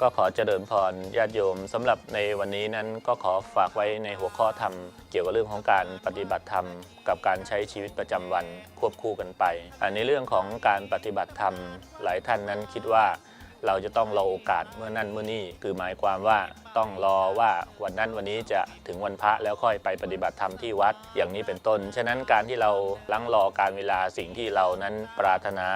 ก็ขอเจริญพรญาติโยมสำหรับในวันนี้นั้นก็ขอฝากไว้ในหัวข้อธรรม เกี่ยวกับเรื่องของการปฏิบัติธรรม กับการใช้ชีวิตประจำวันควบคู่กันไปอันในเรื่องของการปฏิบัติธรรมหลายท่านนั้นคิดว่าเราจะต้องรอโอกาสเมื่อนั่นเมื่อนี่คือหมายความว่าต้องรอว่าวันนั้นวันนี้จะถึงวันพระแล้วค่อยไปปฏิบัติธรรมที่วัดอย่างนี้เป็นต้น ฉะนั้นการที่เราลังรอการเวลาสิ่งที่เรานั้นปรารถนา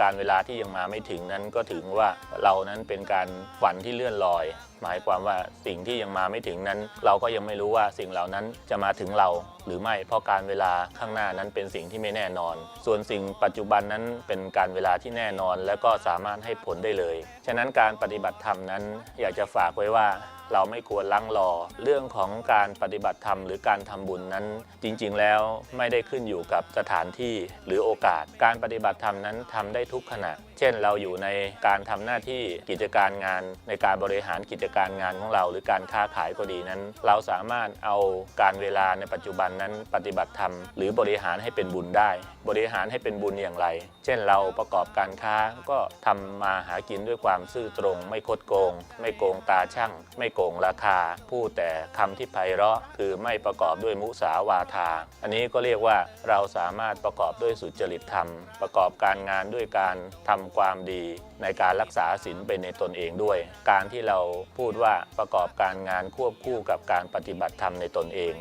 การเวลาที่ยังมาไม่ถึงนั้นก็ถือว่าเรานั้นเป็นการฝันที่เลื่อนลอย หมายความว่าสิ่งที่ยังมาไม่ถึงนั้น เราก็ยังไม่รู้ว่าสิ่งเหล่านั้นจะมาถึงเราหรือไม่เพราะการเวลาข้างหน้านั้นเป็นสิ่งที่ไม่แน่นอน ส่วนสิ่งปัจจุบันนั้นเป็นการเวลาที่แน่นอน และก็สามารถให้ผลได้เลย ฉะนั้นการปฏิบัติธรรมนั้นอยากจะฝากไว้ว่าเราไม่ควรลังรอ เรื่องของการปฏิบัติธรรมหรือการทำบุญนั้น จริงๆแล้วไม่ได้ขึ้นอยู่กับสถานที่หรือโอกาส การปฏิบัติธรรมนั้นทำได้ทุกขณะ เช่น เราอยู่ในการทำหน้าที่กิจการงานในการบริหารกิจการงานของเรา หรือการค้าขายก็ดีนั้น เราสามารถเอาการเวลาในปัจจุบันนั้นปฏิบัติธรรมหรือบริหารให้เป็นบุญได้ บริหารให้เป็นบุญอย่างไร เช่นเราประกอบการค้าก็ทำมาหากินด้วยความซื่อตรง ไม่คดโกง ไม่โกงตาช่าง ไม่โกงราคา พูดแต่คำที่ไพเราะคือไม่ประกอบด้วยมุสาวาทา อันนี้ก็เรียกว่าเราสามารถประกอบด้วยสุจริตธรรม ประกอบการงานด้วยการทำความดีในการรักษาศีลไปในตนเองด้วย การที่เราพูดว่าประกอบการงานควบคู่กับการปฏิบัติธรรมในตนเอง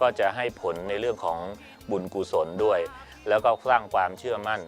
ก็จะให้ผลในเรื่องของบุญกุศลด้วย แล้วก็สร้างความเชื่อมั่น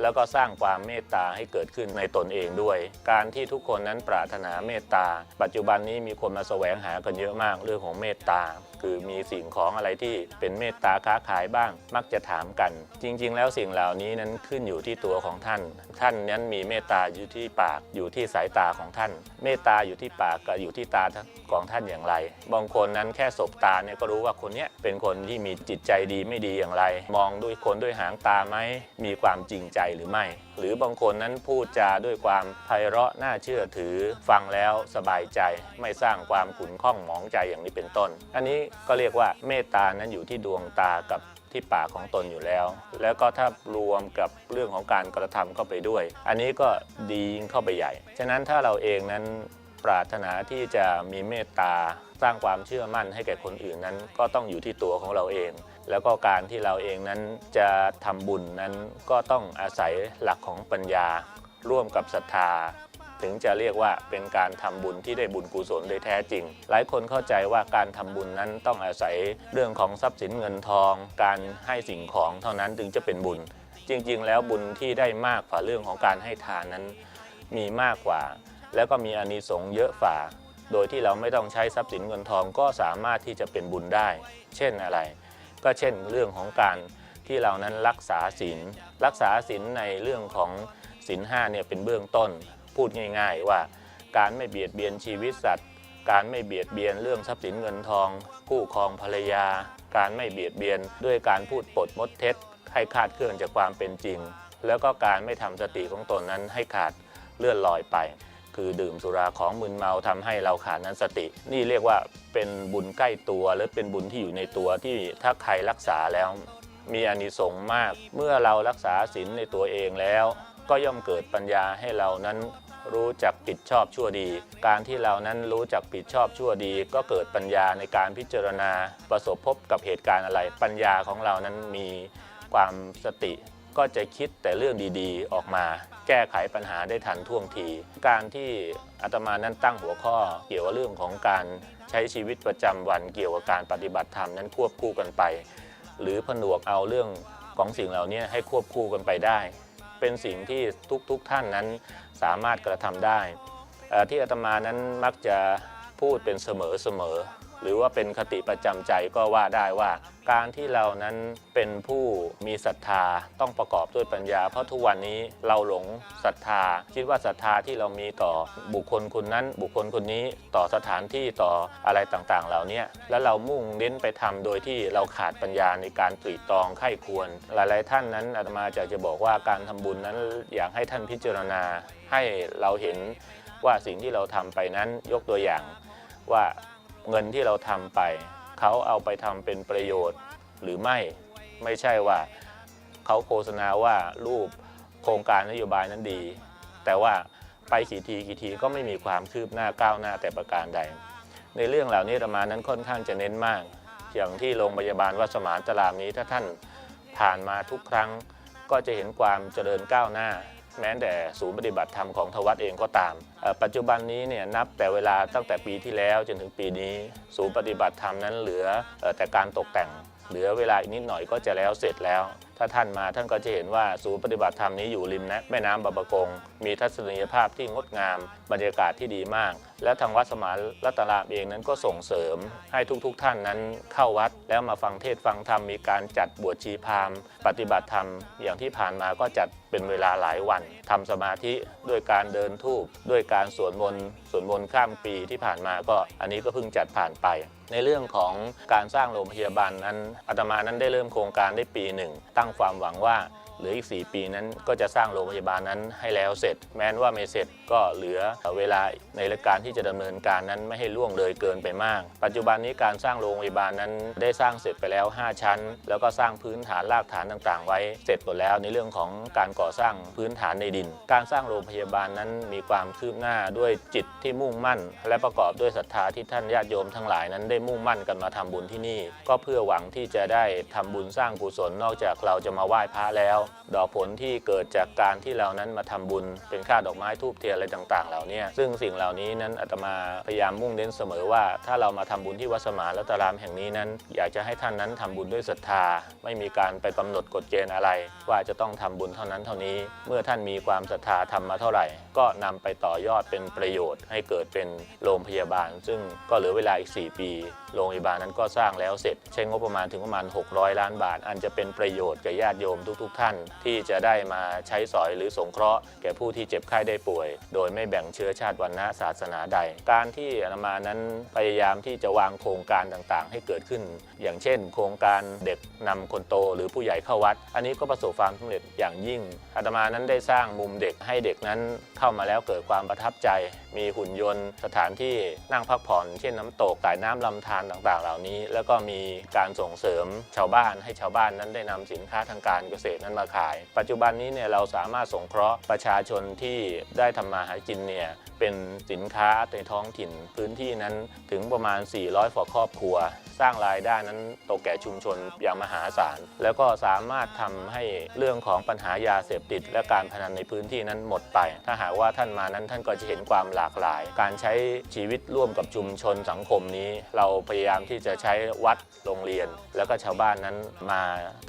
แล้วก็สร้างความเมตตาให้เกิดขึ้นในตนเองด้วย การที่ทุกคนนั้นปรารถนาเมตตา ปัจจุบันนี้มีคนมาแสวงหากันเยอะมากเรื่องของเมตตา คือมีสิ่งของอะไรที่เป็นเมตตาค้าขายบ้าง มักจะถามกัน จริง ๆ แล้วสิ่งเหล่านี้นั้นขึ้นอยู่ที่ตัวของท่าน ท่านนั้นมีเมตตาอยู่ที่ปากอยู่ที่สายตาของท่าน เมตตาอยู่ที่ปากกับอยู่ที่ตาของท่านอย่างไร บางคนนั้นแค่สบตาเนี่ยก็รู้ว่าคนนี้เป็นคนที่มีจิตใจดีไม่ดีอย่างไร มองด้วยคนด้วยหางตาไหมมีความจริงใจหรือไม่ หรือบางคนนั้นพูดจาด้วยความไพเราะน่าเชื่อถือฟังแล้วสบายใจ ไม่สร้างความขุ่นข้องหมองใจอย่างนี้เป็นต้น อันนี้ก็เรียกว่าเมตตานั้นอยู่ที่ดวงตากับที่ปากของตนอยู่แล้ว แล้วก็ถ้ารวมกับเรื่องของการกระทำเข้าไปด้วย อันนี้ก็ดียิ่งเข้าไปใหญ่ ฉะนั้นถ้าเราเองนั้นปรารถนาที่จะมีเมตตาสร้างความเชื่อมั่นให้แก่คนอื่นนั้น ก็ต้องอยู่ที่ตัวของเราเอง แล้วก็การที่เราเองนั้นจะทำบุญนั้นก็ต้องอาศัยหลักของปัญญาร่วมกับศรัทธา ถึงจะเรียกว่าเป็นการทำบุญที่ได้บุญกุศลโดยแท้จริง หลายคนเข้าใจว่าการทำบุญนั้นต้องอาศัยเรื่องของทรัพย์สินเงินทอง การให้สิ่งของเท่านั้นถึงจะเป็นบุญ จริง ๆ แล้วบุญที่ได้มากกว่าเรื่องของการให้ทานนั้นมีมากกว่า แล้วก็มีอานิสงส์เยอะฝ่าโดยที่เราไม่ต้องใช้ทรัพย์สินเงินทองก็สามารถที่จะเป็นบุญได้ เช่นอะไร ก็เช่นเรื่องของการที่เรานั้นรักษาศีลรักษาศีลในเรื่องของศีลห้าเนี่ยเป็นเบื้องต้น พูดง่าย ๆ ว่าการไม่เบียดเบียนชีวิตสัตว์ การไม่เบียดเบียนเรื่องทรัพย์สินเงินทอง คู่ครองภรรยา การไม่เบียดเบียนด้วยการพูดปดมดเท็จให้คลาดเคลื่อนจากความเป็นจริง แล้วก็การไม่ทำสติของตนนั้นให้ขาดเลื่อนลอยไป คือดื่มสุราของมึนเมาทำให้เราขาดนั้นสติ นี่เรียกว่าเป็นบุญใกล้ตัวหรือเป็นบุญที่อยู่ในตัวที่ถ้าใครรักษาแล้ว มีอานิสงส์มาก เมื่อเรารักษาศีลในตัวเองแล้ว ก็ย่อมเกิดปัญญาให้เรานั้นรู้จักผิดชอบชั่วดี การที่เรานั้นรู้จักผิดชอบชั่วดี ก็เกิดปัญญาในการพิจารณาประสบพบกับเหตุการณ์อะไร ปัญญาของเรานั้นมีความสติ ก็จะคิดแต่เรื่องดีๆ ออกมา แก้ไขปัญหาได้ทันท่วงที การที่อาตมานั้นตั้งหัวข้อ เกี่ยวกับเรื่องของการใช้ชีวิตประจำวันเกี่ยวกับการปฏิบัติธรรมนั้นควบคู่กันไป หรือผนวกเอาเรื่องของสิ่งเหล่านี้ให้ควบคู่กันไปได้ เป็นสิ่งที่ทุกๆทท่านนั้นสามารถกระทำได้ ที่อาตมานั้นมักจะพูดเป็นเสมอๆ หรือว่าเป็นคติประจำใจก็ว่าได้ว่า การที่เรานั้นเป็นผู้มีศรัทธาต้องประกอบด้วยปัญญา เพราะทุกวันนี้เราหลงศรัทธา คิดว่าศรัทธาที่เรามีต่อบุคคลคนนั้น บุคคลคนนี้ต่อสถานที่ต่ออะไรต่างๆ เหล่านี้แล้วเรามุ่งเน้นไปทำโดยที่เราขาดปัญญาในการตรีตรองไข้ควร หลายๆท่านนั้นอาตมาจะจะบอกว่าการทำบุญนั้นอยากให้ท่านพิจารณาให้เราเห็นว่าสิ่งที่เราทำไปนั้นยกตัวอย่างว่า เงินที่เราทำไป เขาเอาไปทำเป็นประโยชน์หรือไม่ไม่ใช่ว่าเขาโฆษณาว่ารูปโครงการนโยบายนั้นดี แต่ว่าไปกี่ทีกี่ทีก็ไม่มีความคืบหน้าก้าวหน้าแต่ประการใด ในเรื่องเหล่านี้อาตมานั้นค่อนข้างจะเน้นมาก อย่างที่โรงพยาบาลวัดสมานตรามนี้ถ้าท่านผ่านมาทุกครั้งก็จะเห็นความเจริญก้าวหน้า แม้แต่ศูนย์ปฏิบัติธรรมของทวัดเองก็ตาม ปัจจุบันนี้เนี่ยนับแต่เวลาตั้งแต่ปีที่แล้วจนถึงปีนี้ ศูนย์ปฏิบัติธรรมนั้นเหลือแต่การตกแต่ง เหลือเวลาอีกนิดหน่อยก็จะแล้วเสร็จแล้ว ถ้าท่านมาท่านก็จะเห็นว่าศูนย์ปฏิบัติธรรมนี้อยู่ริมแม่น้ำบางปะกง มีทัศนียภาพที่งดงาม บรรยากาศที่ดีมาก และทางวัดสมานรัตนามเองนั้นก็ส่งเสริมให้ทุกๆทท่านนั้นเข้าวัด แล้วมาฟังเทศฟังธรรมมีการจัดบวชชีพามปฏิบัติธรรม อย่างที่ผ่านมาก็จัดเป็นเวลาหลายวันทำสมาธิด้วยการเดินทูบด้วยการสวดมนต์สวดมนต์ข้ามปีที่ผ่านมาก็อันนี้ก็เพิ่งจัดผ่านไป ในเรื่องของการสร้างโรงพยาบาลนั้นอาตมานั้นได้เริ่มโครงการได้ปีหนึ่งตั้งความหวังว่าเหลืออีก 4 ปีนั้นก็จะสร้างโรงพยาบาลนั้นให้แล้วเสร็จ แม้นว่าไม่เสร็จ ก็เหลือเวลาในการที่จะดำเนินการนั้นไม่ให้ล่วงเลยเกินไปมาก ปัจจุบันนี้การสร้างโรงพยาบาลนั้นได้สร้างเสร็จไปแล้ว 5 ชั้น แล้วก็สร้างพื้นฐานรากฐานต่างๆ ไว้เสร็จหมดแล้วในเรื่องของการก่อสร้างพื้นฐานในดิน การสร้างโรงพยาบาลนั้นมีความคืบหน้าด้วยจิตที่มุ่งมั่น และประกอบด้วยศรัทธาที่ท่านญาติโยมทั้งหลายนั้นได้มุ่งมั่นกันมาทำบุญที่นี่ ก็เพื่อหวังที่จะได้ทำบุญสร้างกุศลนอกจากเราจะมาไหว้พระแล้ว ดอกผลที่เกิดจากการที่เรานั้นมาทำบุญเป็นค่าดอกไม้ทูบเทียนอะไรต่างๆ เหล่านี้ซึ่งสิ่งเหล่านี้นั้นอาตมาพยายามมุ่งเน้นเสมอว่า ถ้าเรามาทำบุญที่วัดสมานรัตนารามแห่งนี้นั้น อยากจะให้ท่านนั้นทำบุญด้วยศรัทธา ไม่มีการไปกำหนดกฎเกณฑ์อะไร ว่าจะต้องทำบุญเท่านั้นเท่านี้ เมื่อท่านมีความศรัทธาทำมาเท่าไหร่ ก็นำไปต่อยอดเป็นประโยชน์ ให้เกิดเป็นโรงพยาบาล ซึ่งก็เหลือเวลาอีก 4 ปี โรงพยาบาลนั้นก็สร้างแล้วเสร็จ ใช้งบประมาณถึงประมาณ 600 ล้านบาท อันจะเป็นประโยชน์แก่ญาติโยมทุก ๆ ท่าน ที่จะได้มาใช้สอยหรือสงเคราะห์แก่ผู้ที่เจ็บไข้ได้ป่วยโดยไม่แบ่งเชื้อชาติวรรณะศาสนาใด การที่อาตมานั้นพยายามที่จะวางโครงการต่างๆ ให้เกิดขึ้น อย่างเช่น โครงการเด็กนำคนโตหรือผู้ใหญ่เข้าวัด อันนี้ก็ประสบความสำเร็จอย่างยิ่งอาตมานั้นได้สร้างมุมเด็กให้เด็กนั้นเข้ามาแล้วเกิดความประทับใจ มีหุ่นยนต์ สถานที่นั่งพักผ่อน เช่นน้ำตกสายน้ำลำธารต่างๆ เหล่านี้ แล้วก็มีการส่งเสริมชาวบ้านให้ชาวบ้านนั้นได้นำสินค้าทางการเกษตรนั้นมาขาย ปัจจุบันนี้เนี่ยเราสามารถสงเคราะห์ประชาชนที่ได้ทำมาหากินเนี่ยเป็นสินค้าในท้องถิ่นพื้นที่นั้นถึงประมาณ 400ฝ่าครอบครัว สร้างรายได้นั้นตกแก่ชุมชนอย่างมหาศาล แล้วก็สามารถทำให้เรื่องของปัญหายาเสพติด และการพนันในพื้นที่นั้นหมดไป ถ้าหากว่าท่านมานั้นท่านก็จะเห็นความหลากหลาย การใช้ชีวิตร่วมกับชุมชนสังคมนี้ เราพยายามที่จะใช้วัดโรงเรียน แล้วก็ชาวบ้านนั้นมา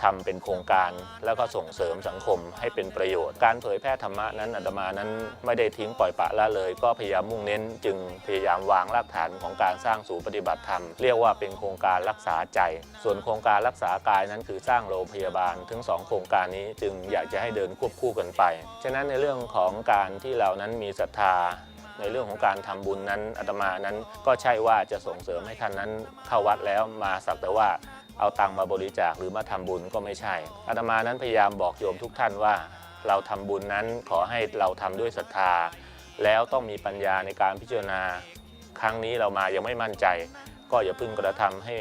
ทำเป็นโครงการ แล้วก็ส่งเสริมสังคมให้เป็นประโยชน์ การเผยแพร่ธรรมะนั้นอาตมานั้นไม่ได้ทิ้งปล่อยปละละเลย ก็พยายามมุ่งเน้น จึงพยายามวางรากฐานของการสร้างศูนย์ปฏิบัติธรรม เรียกว่าเป็นโครงการรักษาใจ ส่วนโครงการรักษากายนั้นคือสร้างโรงพยาบาลถึงสองโครงการนี้จึงอยากจะให้เดินควบคู่กันไป ฉะนั้นในเรื่องของการที่เรานั้นมีศรัทธาในเรื่องของการทำบุญนั้นอาตมานั้นก็ใช่ว่าจะส่งเสริมให้ท่านนั้นเข้าวัดแล้วมาสักแต่ว่าเอาตังค์มาบริจาคหรือมาทำบุญก็ไม่ใช่อาตมานั้นพยายามบอกโยมทุกท่านว่า เราทำบุญนั้นขอให้เราทำด้วยศรัทธา แล้วต้องมีปัญญาในการพิจารณา ครั้งนี้เรามายังไม่มั่นใจ ก็อย่าเพึ่งกระทำให้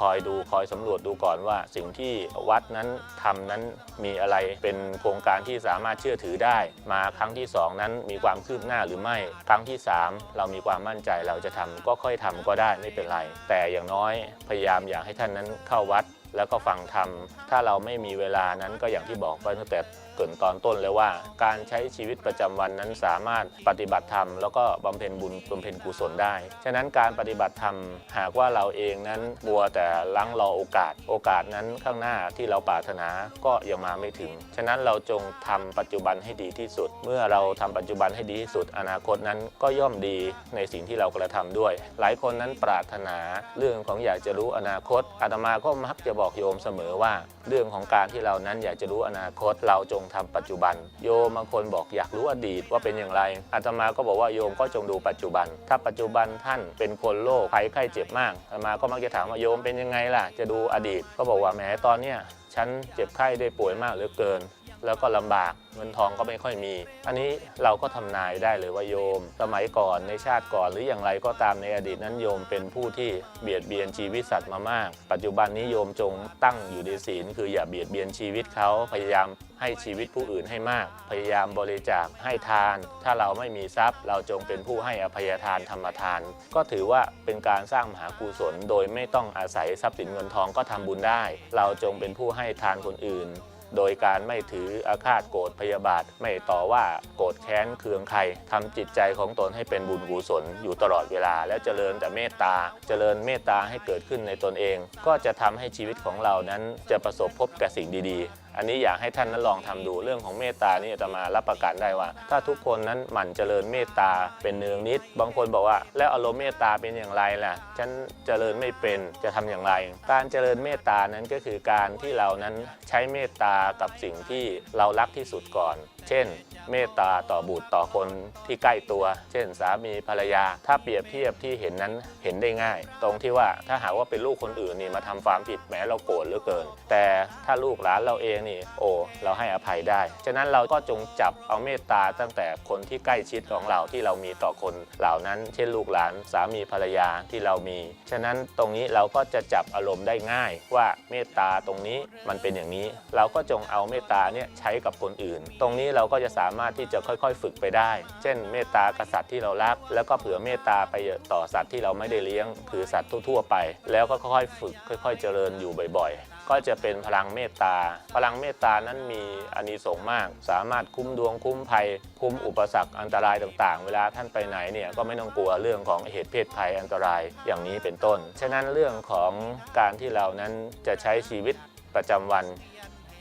คอยดูคอยสำรวจดูก่อนว่า สิ่งที่วัดนั้นทำนั้นมีอะไรเป็นโครงการที่สามารถเชื่อถือได้ มาครั้งที่สองนั้นมีความคืบหน้าหรือไม่ ครั้งที่สามเรามีความมั่นใจเราจะทำก็ค่อยทำก็ได้ไม่เป็นไร แต่อย่างน้อยพยายามอยากให้ท่านนั้นเข้าวัดแล้วก็ฟังธรรม ถ้าเราไม่มีเวลานั้นก็อย่างที่บอกไปตั้งแต่ รินตอนต้นเลยว่า การใช้ชีวิตประจำวันนั้นสามารถปฏิบัติธรรมแล้วก็บำเพ็ญบุญบำเพ็ญกุศลได้ ฉะนั้นการปฏิบัติธรรมหากว่าเราเองนั้นมัวแต่ลังรอโอกาส โอกาสนั้นข้างหน้าที่เราปรารถนาก็ยังมาไม่ถึง ฉะนั้นเราจงทำปัจจุบันให้ดีที่สุด เมื่อเราทำปัจจุบันให้ดีที่สุด อนาคตนั้นก็ย่อมดีในสิ่งที่เรากระทำด้วย หลายคนนั้นปรารถนาเรื่องของอยากจะรู้อนาคตอาตมาก็มักจะบอกโยมเสมอว่า เรื่องของการที่เรานั้นอยากจะรู้อนาคตเราจงทำปัจจุบัน โยมบางคนบอกอยากรู้อดีตว่าเป็นอย่างไรอาตมาก็บอกว่าโยมก็จงดูปัจจุบัน ถ้าปัจจุบันท่านเป็นคนโรคภัยไข้เจ็บมากอาตมาก็มักจะถามว่าโยมเป็นยังไงล่ะ จะดูอดีต ก็บอกว่าแหมตอนเนี้ยฉันเจ็บไข้ได้ป่วยมากเหลือเกิน แล้วก็ลำบากเงินทองก็ไม่ค่อยมี อันนี้เราก็ทำนายได้เลยว่าโยม สมัยก่อนในชาติก่อนหรืออย่างไรก็ตามในอดีตนั้นโยมเป็นผู้ที่เบียดเบียนชีวิตสัตว์มามาก ปัจจุบันนี้โยมจงตั้งอยู่ในศีลคืออย่าเบียดเบียนชีวิตเขาพยายามให้ชีวิตผู้อื่นให้มาก พยายามบริจาคให้ทาน ถ้าเราไม่มีทรัพย์ เราจงเป็นผู้ให้อภัยทานธรรมทาน ก็ถือว่าเป็นการสร้างมหากุศล โดยไม่ต้องอาศัยทรัพย์สินเงินทองก็ทำบุญได้ เราจงเป็นผู้ให้ทานคนอื่น โดยการไม่ถืออาฆาตโกรธพยาบาท ไม่ต่อว่าโกรธแค้นเคืองใครทำจิตใจของตนให้เป็นบุญกุศลอยู่ตลอดเวลา แล้วเจริญแต่เมตตา เจริญเมตตาให้เกิดขึ้นในตนเอง ก็จะทำให้ชีวิตของเรานั้นจะประสบพบกับสิ่งดีๆ อันนี้อยากให้ท่านนั้นลองทำดูเรื่องของเมตตานี่จะมารับประกันได้ว่า ถ้าทุกคนนั้นหมั่นเจริญเมตตาเป็นเนืองนิด บางคนบอกว่า แล้วอารมณ์เมตตาเป็นอย่างไรล่ะ ฉันเจริญไม่เป็นจะทำอย่างไร การเจริญเมตตานั้นก็คือการที่เรานั้นใช้เมตตากับสิ่งที่เรารักที่สุดก่อน เช่น เมตตาต่อบุตรต่อคนที่ใกล้ตัว เช่นสามีภรรยา ถ้าเปรียบเทียบที่เห็นนั้นเห็นได้ง่าย ตรงที่ว่าถ้าหากว่าเป็นลูกคนอื่นนี่มาทำความผิดแหมเราโกรธเหลือเกิน แต่ถ้าลูกหลานเราเองนี่โอ้เราให้อภัยได้ ฉะนั้นเราก็จงจับเอาเมตตาตั้งแต่คนที่ใกล้ชิดของเราที่เรามีต่อคนเหล่านั้น เช่นลูกหลานสามีภรรยาที่เรามี ฉะนั้นตรงนี้เราก็จะจับอารมณ์ได้ง่าย ว่าเมตตาตรงนี้มันเป็นอย่างนี้ เราก็จงเอาเมตตาเนี่ยใช้กับคนอื่น ตรงนี้เราก็จะสามารถที่จะค่อยๆ ฝึกไปได้ เช่น เมตตากษัตริย์ที่เรารัก แล้วก็เผื่อเมตตาไปต่อสัตว์ที่เราไม่ได้เลี้ยง คือสัตว์ทั่วๆไป แล้วก็ค่อยๆฝึก ค่อย ๆ เจริญอยู่บ่อยๆ ก็จะเป็นพลังเมตตา พลังเมตตานั้นมีอานิสงส์มาก สามารถคุ้มดวงคุ้มภัย คุ้มอุปสรรคอันตรายต่างๆ เวลาท่านไปไหนเนี่ยก็ไม่ต้องกลัวเรื่องของเหตุเพศภัยอันตรายอย่างนี้เป็นต้น ฉะนั้นเรื่องของการที่เรานั้นจะใช้ชีวิตประจำวัน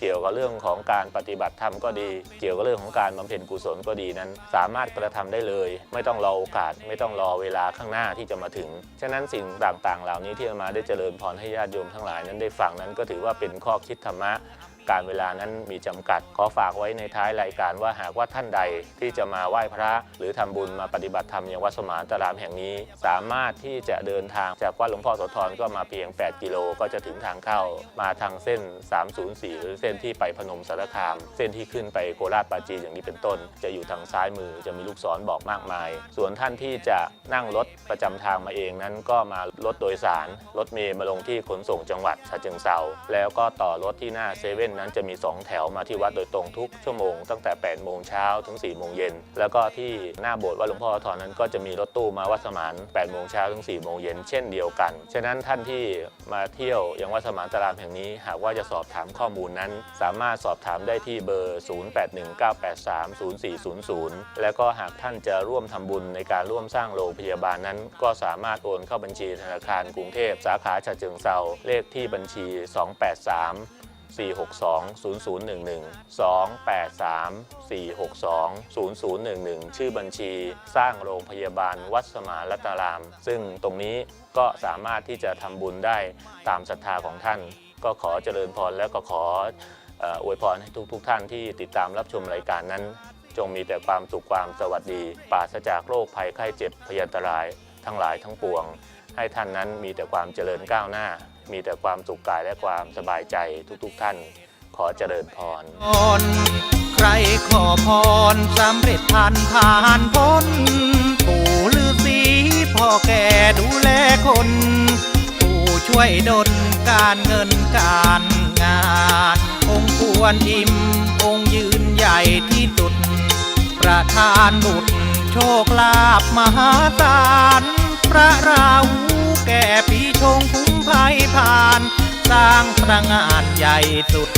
เกี่ยวกับเรื่องของการปฏิบัติธรรมก็ดี เกี่ยวกับเรื่องของการบำเพ็ญกุศลก็ดีนั้น สามารถกระทำได้เลย ไม่ต้องรอโอกาส ไม่ต้องรอเวลาข้างหน้าที่จะมาถึง ฉะนั้นสิ่งต่างๆ เหล่านี้ที่อามาได้เจริญพรให้ญาติโยมทั้งหลายนั้นได้ฟังนั้นก็ถือว่าเป็นข้อคิดธรรมะ การเวลานั้นมีจำกัด ขอฝากไว้ในท้ายรายการว่าหากว่าท่านใดที่จะมาไหว้พระ หรือทำบุญมาปฏิบัติธรรมอย่างวัดสมานตรามแห่งนี้ สามารถที่จะเดินทางจากวัดหลวงพ่อโสธรก็มาเพียง 8 กิโลก็จะถึงทางเข้า มาทางเส้น 304 หรือเส้นที่ไปพนมสารคาม เส้นที่ขึ้นไปโคราชปาจีนอย่างนี้เป็นต้น จะอยู่ทางซ้ายมือจะมีลูกศรบอกมากมาย ส่วนท่านที่จะนั่งรถประจำทางมาเองนั้นก็มารถโดยสารรถเมล์มาลงที่ขนส่งจังหวัดฉะเชิงเซาแล้วก็ต่อรถที่หน้าเซเว่นนั้นจะมี 2 แถวมาที่วัดโดยตรงทุกชั่วโมงตั้งแต่ 8 โมงเช้าถึง 4 โมงเย็น แล้วก็ที่หน้าโบสถ์วัดหลวงพ่อทอนนั้นก็จะมีรถตู้มาวัดสมาน8 โมงเช้าถึง 4 โมงเย็นเช่นเดียวกัน ฉะนั้นท่านที่มาเที่ยวยังวัดสมานตารามแห่งนี้ หากว่าจะสอบถามข้อมูลนั้น สามารถสอบถามได้ที่เบอร์ 0819830400 แล้วก็หากท่านจะร่วมทำบุญในการร่วมสร้างโรงพยาบาลนั้น ก็สามารถโอนเข้าบัญชีธนาคารกรุงเทพสาขาฉะเชิงเซาเลขที่บัญชี 283 462 0011 283 462 0011 ชื่อบัญชีสร้างโรงพยาบาลวัดสมารัตาราม ซึ่งตรงนี้ก็สามารถที่จะทำบุญได้ตามศรัทธาของท่าน ก็ขอเจริญพรแล้วก็ขอเอ่ออวยพรให้ทุกๆทท่านที่ติดตามรับชมรายการนั้น จงมีแต่ความสุขความสวัสดีปราศจากโรคภัยไข้เจ็บพยันตรายทั้งหลายทั้งปวง ให้ท่านนั้นมีแต่ความเจริญก้าวหน้า มีแต่ความสุขกายและความสบายใจทุกๆท่าน ขอเจริญพรพรใครขอพรสำเร็จทันผ่านพ้นปู่ฤาษีพ่อแก่ดูแลคน ปู่ช่วยดลการเงินการงาน องค์ควรอิ่มองค์ยืนใหญ่ที่สุด ประทานบุตรโชคลาภมหาศาลพระราหู แก่ปีชงคุ้มภัยผ่าน สร้างพระงานใหญ่สุด